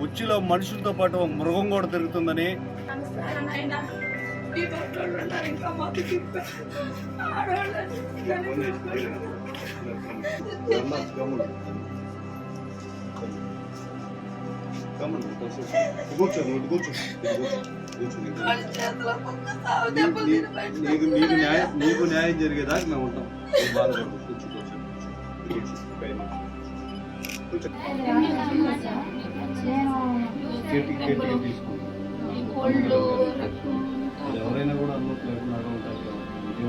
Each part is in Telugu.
ఉచ్చిలో మనుషులతో పాటు మృగం కూడా తిరుగుతుందని. నీకు నీకు న్యాయం నీకు న్యాయం జరిగేదాకా మేము ఉంటాం కూర్చో కూర్చో కూర్చో పైన. తీసుకో ఎవరైనా కూడా అన్నట్టు లేకుండా ఉంటారు కదా. ఇదే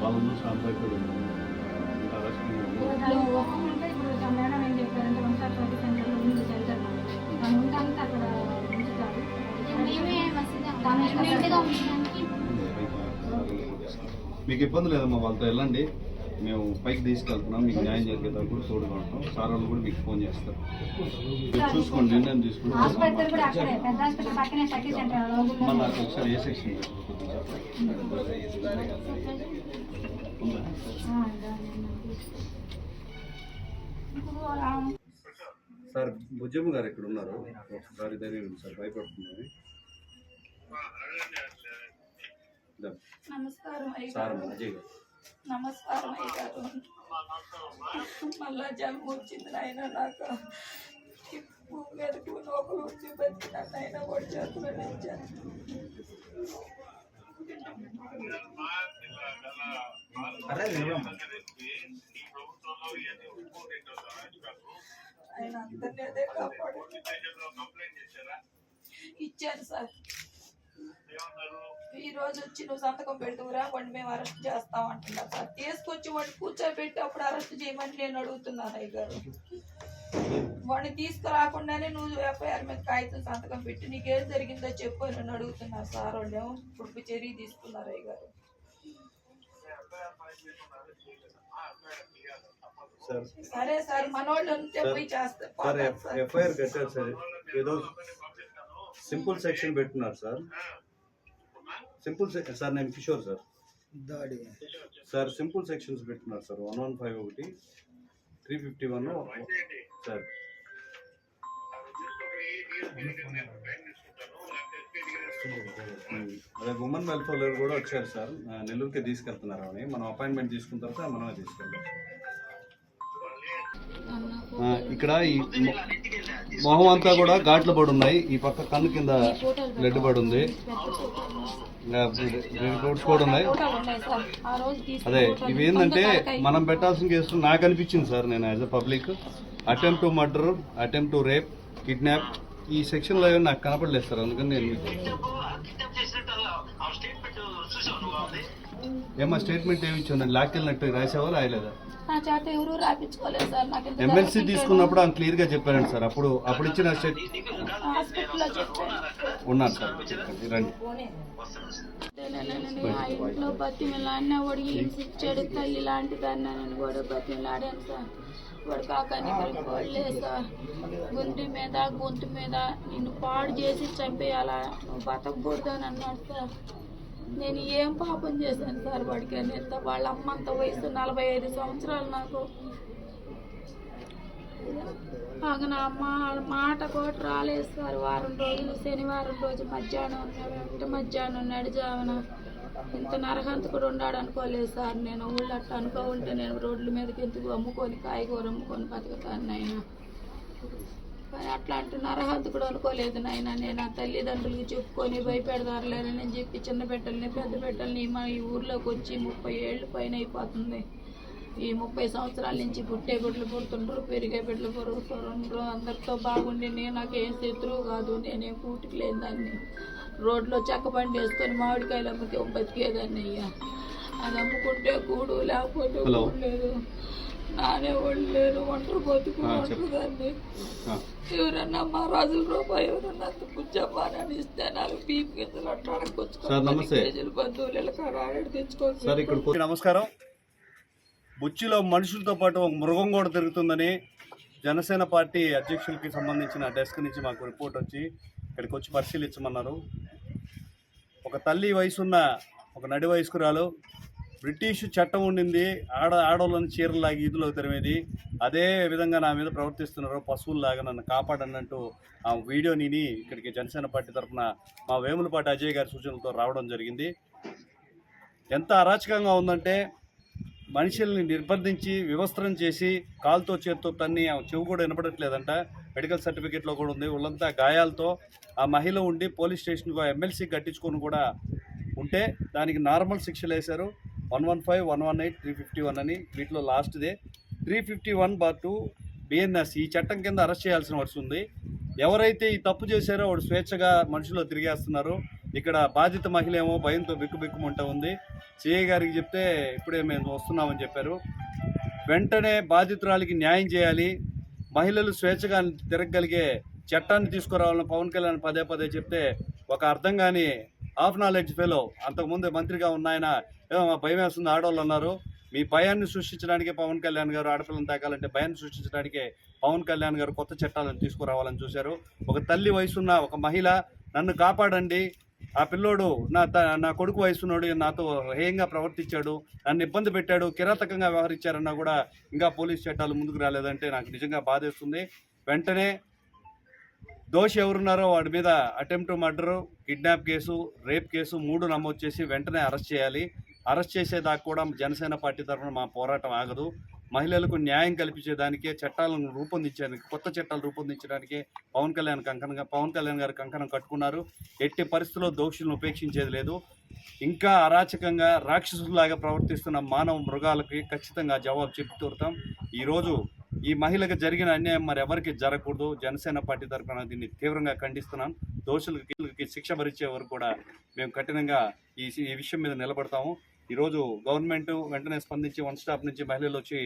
వాళ్ళ ముందు సాంప్ భయపడి మీకు ఇబ్బంది లేదమ్మా వాళ్ళతో వెళ్ళండి మేము పైకి తీసుకెళ్తున్నాం మీకు న్యాయం జరిగేదాకా కూడా తోడుగా ఉంటాం. సార్ వాళ్ళు కూడా మీకు ఫోన్ చేస్తారు. మీరు చూసుకోండి నిర్ణయం తీసుకుని హాస్పిటల్ కూడా అక్కడే పెద్ద హాస్పిటల్ పక్కనే సఖీ సెంటర్ మన నాకు ఒకసారి ఏ సెక్షన్ సార్ భుజమ్మ గారు ఇక్కడ ఉన్నారు. ఒకసారి ధైర్యం ఉంది సార్ భయపడుతున్నారు దా. నమస్కారం. సార్ అజయ్ గారు. నమస్కారం అయ్య గారు మళ్ళా జన్మ వచ్చింది నాయన నాకు. మీదకి నోకలు వచ్చి బతికినట్టు అయినా కూడా చేతులు నిలిచాను ఆయన అందరినీ అదే కాపాడు. ఇచ్చాను సార్. ఈ రోజు వచ్చి నువ్వు సంతకం పెడుతురా వాడిని మేము అరెస్ట్ చేస్తాం అంటున్నారు సార్. తీసుకొచ్చి వాడిని కూర్చోబెట్టి అప్పుడు అరెస్ట్ చేయమని నేను అడుగుతున్నాను అయ్య గారు వాడిని తీసుకురాకుండానే నువ్వు ఎఫ్ఐఆర్ మీద కాగితం సంతకం పెట్టి నీకేం జరిగిందో చెప్పు నన్ను అడుగుతున్నారు సార్ వాళ్ళు. ఇప్పుడు చర్య తీసుకున్నారు అయ్య గారు సార్ సరే మనోళ్ళు ఉంటే పోయి చేస్తే సార్ పోతారు సార్. ఎఫ్ఐఆర్ కట్టారు సార్. ఏదో సింపుల్ సెక్షన్ పెట్టున్నారు సార్. సింపుల్ సెక్షన్ సార్ నేను Kishore sir. Sir simple sections పెట్టున్నారు సార్. వన్ వన్ ఫైవ్ ఒకటి త్రీ ఫిఫ్టీ వన్ సార్. అదే ఉమెన్ వెల్ఫేర్ కూడా వచ్చారు సార్. నెల్లూరుకి తీసుకెళ్తున్నారు అని మనం అపాయింట్మెంట్ తీసుకున్న తర్వాత మనమే తీసుకెళ్దాం ఆ, ఇక్కడ ఈ మొహం అంతా కూడా ఘాట్లు పడి ఉన్నాయి. ఈ పక్క కన్ను కింద బ్లడ్ పడి ఉంది. రిపోర్ట్స్ కూడా ఉన్నాయి అదే. ఇవి ఏంటంటే. మనం పెట్టాల్సిన కేసు నాకు అనిపించింది సార్ నేను as a public attempt to murder attempt to rape kidnap ఈ సెక్షన్లో ఏమైనా నాకు కనపడలేదు సార్ అందుకని నేను ఏమా స్టేట్మెంట్ ఏమి ఇచ్చింది లాక్కెళ్ళినట్టు రాసావా రాయలేదా నా చేత ఎవరు రాపించుకోలేదు సార్. నాకు ఎమ్మెల్సీ తీసుకున్నప్పుడు ఆయన క్లియర్గా చెప్పారండి సార్. అప్పుడు అప్పుడు ఇచ్చిన స్టేట్ హాస్పిటల్లో చెప్పాను ఉన్నారు సార్. రండి. నేను ఆ ఇంట్లో బతిమిలాడినా వాడికి హింసించాడు తల్లి లాంటి దాన్ని నేను కూడా బతిమిలాడాను సార్. వాడు కాకని పడలే సార్. గుంటి మీద గొంతు మీద నిన్ను పాడు చేసి చంపేయాలా? నువ్వు బతకూడదు అని అన్నాడు సార్. నేను ఏం పాపం చేశాను సార్ వాడికి అని ఎంత వాళ్ళ అమ్మంత వయసు నలభై ఐదు సంవత్సరాలు నాకు. ఆగ నా అమ్మ మాట కూడా రాలేదు సార్. వారం రోజులు శనివారం రోజు మధ్యాహ్నం ఉన్నాడు మధ్యాహ్నం నడిచావన ఇంత నరహంతకుడు ఉన్నాడు అనుకోలేదు సార్. నేను ఊళ్ళట్టు అనుకో ఉంటే నేను రోడ్ల మీదకి ఎందుకు అమ్ముకొని కాయగూర అమ్ముకొని బతుకుతాను నాయన. కానీ అట్లాంటి నరహంతకుడు అనుకోలేదు నాయన. నేను ఆ తల్లిదండ్రులకి చెప్పుకొని భయపెడతారులేనని నేను చెప్పి చిన్న బిడ్డల్ని పెద్ద బిడ్డల్ని మా ఈ ఊర్లోకి వచ్చి ముప్పై ఏళ్ళు పైన అయిపోతుంది. ఈ ముప్పై సంవత్సరాల నుంచి పుట్టే బిడ్డలు పుడుతుండ్రు పెరిగే బిడ్డలు పెరుగుతుండ్రు అందరితో బాగుండి నేను నాకేం శత్రువు కాదు నేనేం కూటికి లేని దాన్ని. రోడ్లో చెక్క బండి వేసుకొని మామిడికాయలు అమ్మితే బతికేదాన్ని అయ్యా. అది అమ్ముకుంటే కూడు లేకపోతే. కూడు లేదు. నానే వాళ్ళు లేరు ఒంటరి బతుకు ఒంటరి. దాన్ని ఎవరన్నా మా రాజుల రూపాయి ఎవరన్నా పుచ్చమ్మానని ఇస్తే నాకు బీపీ కిందలు సార్, అట్టాడకొచ్చుకోవాలి నమస్తే. ప్రజలు బంధువులు కూ- నమస్కారం. బుచ్చిలో మనుషులతో పాటు ఒక మృగం కూడా తిరుగుతుందని జనసేన పార్టీ అధ్యక్షులకి సంబంధించిన డెస్క్ నుంచి మాకు రిపోర్ట్ వచ్చి ఇక్కడికి వచ్చి పరిశీలించమన్నారు. ఒక తల్లి వయసున్న ఒక నడి వయస్కురాలు బ్రిటిష్ చట్టం ఉండింది. ఆడ ఆడవాళ్ళని చీరలు లాగి ఇదిలో తరిమేది అదే విధంగా నా మీద ప్రవర్తిస్తున్నారు. పశువుల్లాగా నన్ను కాపాడనంటూ ఆ వీడియోని ఇక్కడికి జనసేన పార్టీ తరఫున మా వేములపాటి అజయ్ గారి సూచనలతో రావడం జరిగింది. ఎంత అరాచకంగా ఉందంటే మనుషుల్ని నిర్బంధించి వివస్త్రం చేసి కాలుతో చేత్తో తన్ని ఆమె చెవు కూడా వినపడట్లేదంట. మెడికల్ సర్టిఫికేట్లో కూడా ఉంది. వాళ్ళంతా గాయాలతో ఆ మహిళ ఉండి పోలీస్ స్టేషన్కు ఎమ్మెల్సీ కట్టించుకొని కూడా ఉంటే దానికి నార్మల్ శిక్షలు వేశారు. One one five one one eight three fifty one అని వీటిలో లాస్ట్దే. Three fifty one bar two BNS ఈ చట్టం కింద అరెస్ట్ చేయాల్సిన వస్తుంది ఎవరైతే ఈ తప్పు చేశారో వాడు స్వేచ్ఛగా మనుషులు తిరిగేస్తున్నారు. ఇక్కడ బాధిత మహిళ ఏమో భయంతో బిక్కుబిక్కుమంట ఉంది. సిఐ గారికి చెప్తే ఇప్పుడే మేము వస్తున్నామని చెప్పారు. వెంటనే బాధితురాలికి న్యాయం చేయాలి. మహిళలు స్వేచ్ఛగా తిరగగలిగే చట్టాన్ని తీసుకురావాలని పవన్ కళ్యాణ్ పదే పదే చెప్తే ఒక అర్థం కానీ హాఫ్ నాలెడ్జ్ ఫెలో అంతకుముందు మంత్రిగా ఉన్న ఆయన "ఏమో భయం వేస్తుంది ఆడవాళ్ళు అన్నారు. మీ భయాన్ని సృష్టించడానికి పవన్ కళ్యాణ్ గారు ఆడపిల్లని తాకాలంటే భయాన్ని సృష్టించడానికే పవన్ కళ్యాణ్ గారు కొత్త చట్టాలను తీసుకురావాలని చూశారు. ఒక తల్లి వయసున్న ఒక మహిళ నన్ను కాపాడండి. ఆ పిల్లోడు నా త నా కొడుకు వయసున్నాడు నాతో హేయంగా ప్రవర్తించాడు. నన్ను ఇబ్బంది పెట్టాడు. కిరాతకంగా వ్యవహరించారన్నా కూడా ఇంకా పోలీస్ చట్టాలు ముందుకు రాలేదంటే నాకు నిజంగా బాధేస్తుంది. వెంటనే దోషి ఎవరున్నారో వాడి మీద attempt murder kidnap case rape case మూడు నమోదు చేసి వెంటనే అరెస్ట్ చేయాలి. అరెస్ట్ చేసేదాకా కూడా జనసేన పార్టీ తరఫున మా పోరాటం ఆగదు. మహిళలకు న్యాయం కల్పించేదానికే చట్టాలను రూపొందించడానికి కొత్త చట్టాలు రూపొందించడానికి పవన్ కళ్యాణ్ కంకణంగా పవన్ కళ్యాణ్ గారు కంకణం కట్టుకున్నారు. ఎట్టి పరిస్థితుల్లో దోషులను ఉపేక్షించేది లేదు. ఇంకా అరాచకంగా రాక్షసులాగా ప్రవర్తిస్తున్న మానవ మృగాలకి ఖచ్చితంగా జవాబు చెప్పి తీరుతాం. ఈరోజు ఈ మహిళకు జరిగిన అన్యాయం మరి ఎవరికి జరగకూడదు? జనసేన పార్టీ తరఫున దీన్ని తీవ్రంగా ఖండిస్తున్నాం. దోషులకి శిక్ష భరించే వరకు కూడా మేము కఠినంగా ఈ ఈ విషయం మీద నిలబడతాము. ఈరోజు గవర్నమెంట్ వెంటనే స్పందించి వన్ స్టాప్ నుంచి మహిళలు వచ్చి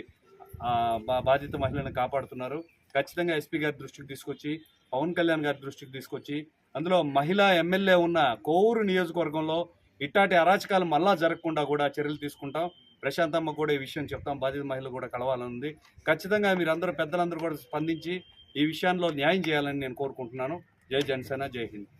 బా బాధిత మహిళలను కాపాడుతున్నారు. ఖచ్చితంగా ఎస్పీ గారి దృష్టికి తీసుకొచ్చి పవన్ కళ్యాణ్ గారి దృష్టికి తీసుకొచ్చి అందులో మహిళా ఎమ్మెల్యే ఉన్న కోవూరు నియోజకవర్గంలో ఇట్లాంటి అరాచకాలు మళ్ళా జరగకుండా కూడా చర్యలు తీసుకుంటాం. ప్రశాంతమ్మ కూడా ఈ విషయం చెప్తాం. బాధిత మహిళలు కూడా కలవాలనుంది. ఖచ్చితంగా మీరందరూ పెద్దలందరూ కూడా స్పందించి ఈ విషయంలో న్యాయం చేయాలని నేను కోరుకుంటున్నాను. జై జనసేన జై హింద్.